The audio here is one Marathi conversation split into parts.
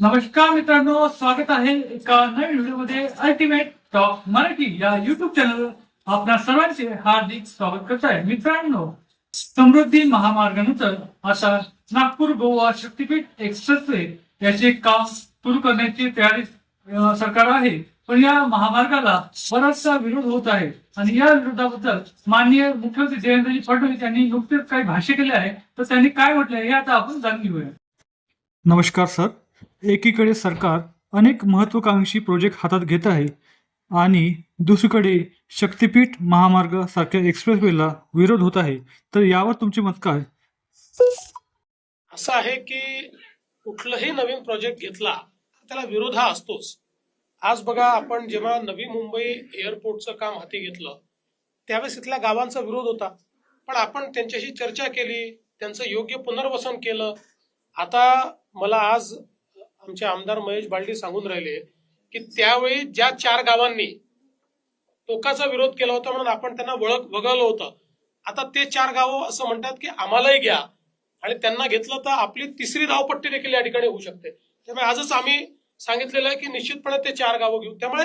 नमस्कार मित्रांनो स्वागत आहे एका नवीन व्हिडिओमध्ये अल्टिमेट टॉप मराठी या युट्यूब चॅनल आपल्या सर्वांचे हार्दिक स्वागत करत आहे. मित्रांनो समृद्धी महामार्गानंतर आता नागपूर गोवा शक्तीपीठ एक्सप्रेसवे याचे काम सुरू करण्याची तयारी सरकार आहे. पण या महामार्गाला बराचसा विरोध होत आहे. आणि या विरोधाबद्दल माननीय मुख्यमंत्री देवेंद्रजी फडणवीस यांनी नुकतेच काही भाष्य केले आहे. तर त्यांनी काय म्हटलंय हे आता आपण जाणून घेऊया. नमस्कार सर. एकीकडे सरकार अनेक महत्वाकांक्षी प्रोजेक्ट हातात घेत आहे आणि दुसरीकडे शक्तीपीठ महामार्ग सारख्या एक्सप्रेसवेला विरोध होत आहे. तर यावर तुमचे मत काय? असं आहे की कुठलंही नवीन प्रोजेक्ट घेतला त्याला विरोध हा असतोच. आज बघा आपण जेव्हा नवी मुंबई एअरपोर्टचं काम हाती घेतलं त्यावेळेस इथल्या गावांचा विरोध होता. पण आपण त्यांच्याशी चर्चा केली त्यांचं योग्य पुनर्वसन केलं. आता मला आज आमचे आमदार महेश बालडी सांगून राहिले की त्यावेळी ज्या चार गावांनी टोकाचा विरोध केला होता म्हणून आपण त्यांना वळख वगळलं होतं. आता ते चार गावं असं म्हणतात की आम्हालाही घ्या आणि त्यांना घेतलं तर आपली तिसरी धावपट्टी देखील या ठिकाणी होऊ शकते. त्यामुळे आजच आम्ही सांगितलेलं आहे की निश्चितपणे ते चार गावं घेऊ. त्यामुळे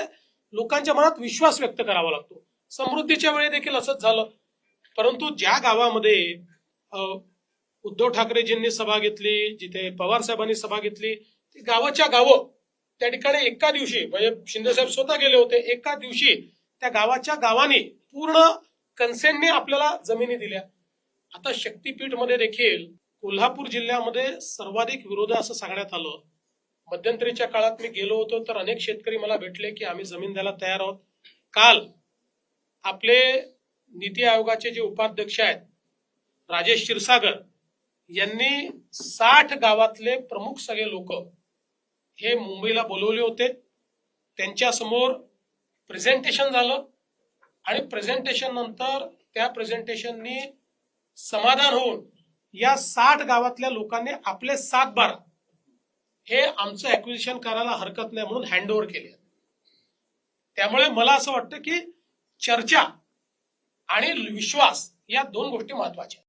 लोकांच्या मनात विश्वास व्यक्त करावा लागतो. समृद्धीच्या वेळी देखील असंच झालं. परंतु ज्या गावामध्ये उद्धव ठाकरेजींनी सभा घेतली जिथे पवार साहेबांनी सभा घेतली ती गावाच्या गावं. त्या ठिकाणी एका दिवशी म्हणजे शिंदेसाहेब स्वतः गेले होते एका दिवशी त्या गावाच्या गावांनी पूर्ण कन्सेंटने आपल्याला जमिनी दिल्या. आता शक्तीपीठमध्ये देखील कोल्हापूर जिल्ह्यामध्ये सर्वाधिक विरोध असं सांगण्यात आलं. मध्यंतरीच्या काळात मी गेलो होतो तर अनेक शेतकरी मला भेटले की आम्ही जमीन द्यायला तयार आहोत. काल आपले नीती आयोगाचे जे उपाध्यक्ष आहेत राजेश क्षीरसागर यांनी साठ गावातले प्रमुख सगळे लोक हे मुंबईला बोलवले होते त्यांच्यासमोर प्रेझेंटेशन झालं आणि प्रेझेंटेशन नंतर त्या प्रेझेंटेशननी समाधान होऊन या साठ गावातल्या लोकांनी आपले सात बारा हे आमचं ऍक्विजिशन करायला हरकत नाही म्हणून हँडओव्हर केले त्यामुळे मला असं वाटतं की चर्चा आणि विश्वास या दोन गोष्टी महत्त्वाच्या आहेत.